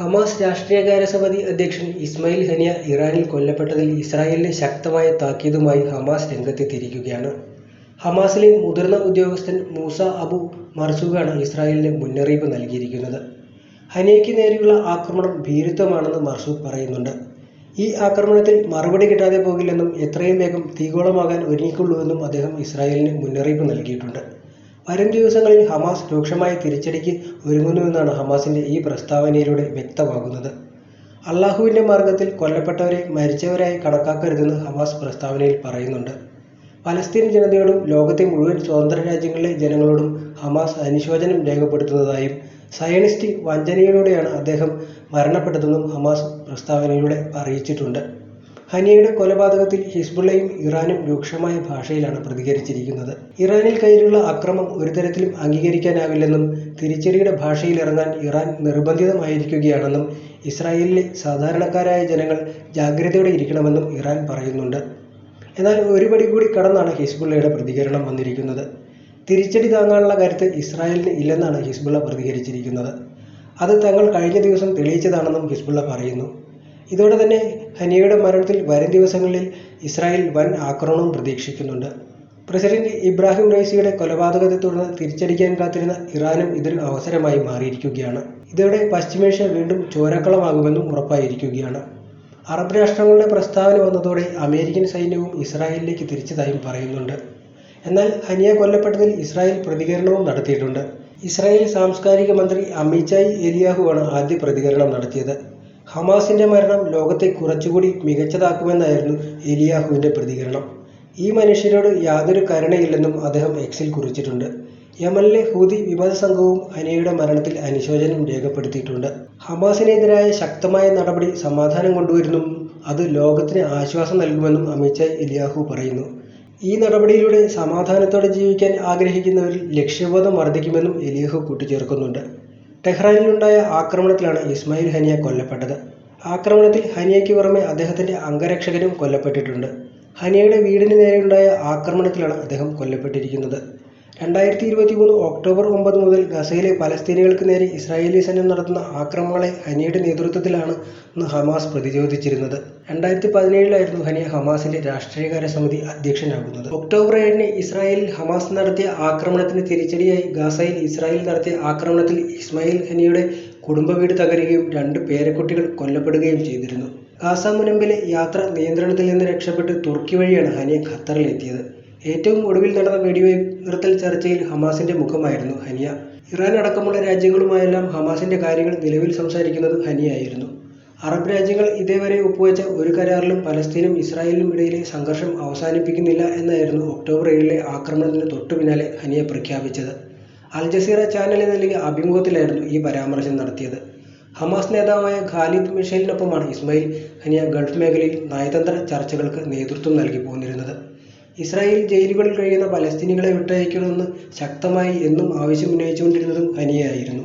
Hamas രാഷ്ട്രീയകാര്യ സമിതി അധ്യക്ഷൻ ഇസ്മായിൽ ഹനിയ ഇറാനിൽ കൊല്ലപ്പെട്ടതിൽ ഇസ്രായേലിന് ശക്തമായ താക്കീതുമായി ഹമാസ് രംഗത്തെത്തിയിരിക്കുകയാണ്. ഹമാസിലെ മുതിർന്ന ഉദ്യോഗസ്ഥൻ മൂസ അബു മർസൂഖാണ് ഇസ്രായേലിന് മുന്നറിയിപ്പ് നൽകിയിരിക്കുന്നത്. ഹനിയയ്ക്ക് നേരെയുള്ള ആക്രമണം ഭീരുത്വമാണെന്ന് മർസൂഖ് പറയുന്നുണ്ട്. ഈ ആക്രമണത്തിൽ മറുപടി കിട്ടാതെ പോകില്ലെന്നും എത്രയും വേഗം തീകോളമാകാൻ ഒരുങ്ങിക്കൊള്ളൂവെന്നും അദ്ദേഹം ഇസ്രായേലിന് മുന്നറിയിപ്പ് നൽകിയിട്ടുണ്ട്. വരും ദിവസങ്ങളിൽ ഹമാസ് രൂക്ഷമായ തിരിച്ചടിക്ക് ഒരുങ്ങുന്നുവെന്നാണ് ഹമാസിന്റെ ഈ പ്രസ്താവനയിലൂടെ വ്യക്തമാകുന്നത്. അള്ളാഹുവിന്റെ മാർഗത്തിൽ കൊല്ലപ്പെട്ടവരെ മരിച്ചവരായി കണക്കാക്കരുതെന്ന് ഹമാസ് പ്രസ്താവനയിൽ പറയുന്നുണ്ട്. പലസ്തീൻ ജനതയോടും ലോകത്തെ മുഴുവൻ സ്വതന്ത്ര രാജ്യങ്ങളിലെ ജനങ്ങളോടും ഹമാസ് അനുശോചനം രേഖപ്പെടുത്തുന്നതായും സയണിസ്റ്റ് വഞ്ചനയിലൂടെയാണ് അദ്ദേഹം മരണപ്പെട്ടതെന്നും ഹമാസ് പ്രസ്താവനയിലൂടെ അറിയിച്ചിട്ടുണ്ട്. ഹനിയയുടെ കൊലപാതകത്തിൽ ഹിസ്ബുള്ളയും ഇറാനും രൂക്ഷമായ ഭാഷയിലാണ് പ്രതികരിച്ചിരിക്കുന്നത്. ഇറാനിൽ കയ്യിലുള്ള അക്രമം ഒരു തരത്തിലും അംഗീകരിക്കാനാവില്ലെന്നും തിരിച്ചടിയുടെ ഭാഷയിലിറങ്ങാൻ ഇറാൻ നിർബന്ധിതമായിരിക്കുകയാണെന്നും ഇസ്രായേലിലെ സാധാരണക്കാരായ ജനങ്ങൾ ജാഗ്രതയോടെ ഇരിക്കണമെന്നും ഇറാൻ പറയുന്നുണ്ട്. എന്നാൽ ഒരുപടി കൂടി കടന്നാണ് ഹിസ്ബുള്ളയുടെ പ്രതികരണം വന്നിരിക്കുന്നത്. തിരിച്ചടി താങ്ങാനുള്ള കരുത്ത് ഇസ്രായേലിന് ഇല്ലെന്നാണ് ഹിസ്ബുള്ള പ്രതികരിച്ചിരിക്കുന്നത്. അത് തങ്ങൾ കഴിഞ്ഞ ദിവസം തെളിയിച്ചതാണെന്നും ഹിസ്ബുള്ള പറയുന്നു. ഇതോടെ തന്നെ ഹനിയയുടെ മരണത്തിൽ വരും ദിവസങ്ങളിൽ ഇസ്രായേൽ വൻ ആക്രമണവും പ്രതീക്ഷിക്കുന്നുണ്ട്. പ്രസിഡന്റ് ഇബ്രാഹിം റൈസിയുടെ കൊലപാതകത്തെ തുടർന്ന് തിരിച്ചടിക്കാൻ കാത്തിരുന്ന ഇറാനും ഇതൊരു അവസരമായി മാറിയിരിക്കുകയാണ്. ഇതോടെ പശ്ചിമേഷ്യ വീണ്ടും ചോരക്കളമാകുമെന്നും ഉറപ്പായിരിക്കുകയാണ്. അറബ് രാഷ്ട്രങ്ങളുടെ പ്രസ്താവന വന്നതോടെ അമേരിക്കൻ സൈന്യവും ഇസ്രായേലിലേക്ക് തിരിച്ചതായും പറയുന്നുണ്ട്. എന്നാൽ ഹനിയ കൊല്ലപ്പെട്ടതിൽ ഇസ്രായേൽ പ്രതികരണവും നടത്തിയിട്ടുണ്ട്. ഇസ്രായേൽ സാംസ്കാരിക മന്ത്രി അമിചായ് എലിയാഹുവാണ് ആദ്യ പ്രതികരണം നടത്തിയത്. ഹമാസിന്റെ മരണം ലോകത്തെ കുറച്ചുകൂടി മികച്ചതാക്കുമെന്നായിരുന്നു എലിയാഹുവിന്റെ പ്രതികരണം. ഈ മനുഷ്യരോട് യാതൊരു കരുണയില്ലെന്നും അദ്ദേഹം എക്സിൽ കുറിച്ചിട്ടുണ്ട്. യമനിലെ ഹൂതി വിമതസംഘവും ഹനിയയുടെ മരണത്തിൽ അനുശോചനം രേഖപ്പെടുത്തിയിട്ടുണ്ട്. ഹമാസിനെതിരായ ശക്തമായ നടപടി സമാധാനം കൊണ്ടുവരുന്നു അത് ലോകത്തിന് ആശ്വാസം നൽകുമെന്നും അമിചായ് ഇലിയാഹു പറയുന്നു. ഈ നടപടിയിലൂടെ സമാധാനത്തോടെ ജീവിക്കാൻ ആഗ്രഹിക്കുന്നവരിൽ ലക്ഷ്യബോധം വർദ്ധിക്കുമെന്നും ഇലിയാഹു കൂട്ടിച്ചേർക്കുന്നുണ്ട്. ടെഹ്റാനിലുണ്ടായ ആക്രമണത്തിലാണ് ഇസ്മായിൽ ഹനിയ കൊല്ലപ്പെട്ടത്. ആക്രമണത്തിൽ ഹനിയയ്ക്ക് പുറമെ അദ്ദേഹത്തിന്റെ അംഗരക്ഷകരും കൊല്ലപ്പെട്ടിട്ടുണ്ട്. ഹനിയയുടെ വീടിന് നേരെയുണ്ടായ ആക്രമണത്തിലാണ് അദ്ദേഹം കൊല്ലപ്പെട്ടിരിക്കുന്നത്. രണ്ടായിരത്തി ഇരുപത്തി മൂന്ന് ഒക്ടോബർ ഒമ്പത് മുതൽ ഗസയിലെ പലസ്തീനികൾക്ക് നേരെ ഇസ്രായേലി സൈന്യം നടത്തുന്ന ആക്രമണങ്ങളെ ഹനിയുടെ നേതൃത്വത്തിലാണ് ഇന്ന് ഹമാസ് പ്രതിരോധിച്ചിരുന്നത്. രണ്ടായിരത്തി പതിനേഴിലായിരുന്നു ഹനിയ ഹമാസിന്റെ രാഷ്ട്രീയകാര്യ സമിതി അധ്യക്ഷനാകുന്നത്. ഒക്ടോബർ ഏഴിന് ഇസ്രായേലിൽ ഹമാസ് നടത്തിയ ആക്രമണത്തിന് തിരിച്ചടിയായി ഗസയിൽ ഇസ്രായേൽ നടത്തിയ ആക്രമണത്തിൽ ഇസ്മായിൽ ഹനിയുടെ കുടുംബ വീട് തകരുകയും രണ്ട് പേരക്കുട്ടികൾ കൊല്ലപ്പെടുകയും ചെയ്തിരുന്നു. ഗാസ മുനമ്പിലെ യാത്ര നിയന്ത്രണത്തിൽ നിന്ന് രക്ഷപ്പെട്ട് തുർക്കി വഴിയാണ് ഹനിയ ഖത്തറിലെത്തിയത്. ഏറ്റവും ഒടുവിൽ നടന്ന വെടിനിർത്തൽ ചർച്ചയിൽ ഹമാസിന്റെ മുഖമായിരുന്നു ഹനിയ. ഇറാൻ അടക്കമുള്ള രാജ്യങ്ങളുമായെല്ലാം ഹമാസിന്റെ കാര്യങ്ങൾ നിലവിൽ സംസാരിക്കുന്നത് ഹനിയായിരുന്നു അറബ് രാജ്യങ്ങൾ ഇതേവരെ ഒപ്പുവെച്ച ഒരു കരാറിലും പലസ്തീനും ഇസ്രായേലിനും ഇടയിലെ സംഘർഷം അവസാനിപ്പിക്കുന്നില്ല എന്നായിരുന്നു ഒക്ടോബർ ഏഴിലെ ആക്രമണത്തിന് തൊട്ടു പിന്നാലെ ഹനിയ പ്രഖ്യാപിച്ചത്. അൽ ജസീറ ചാനലിൽ നൽകിയ അഭിമുഖത്തിലായിരുന്നു ഈ പരാമർശം നടത്തിയത്. ഹമാസ് നേതാവായ ഖാലിദ് മിഷേലിനൊപ്പമാണ് ഇസ്മായിൽ ഹനിയ ഗൾഫ് മേഖലയിൽ നയതന്ത്ര ചർച്ചകൾക്ക് നേതൃത്വം നൽകിപ്പോന്നിരുന്നത്. ഇസ്രായേൽ ജയിലുകളിൽ കഴിയുന്ന പലസ്തീനികളെ വിട്ടയക്കണമെന്ന് ശക്തമായി എന്നും ആവശ്യമുന്നയിച്ചുകൊണ്ടിരുന്നതും ഹനിയയായിരുന്നു.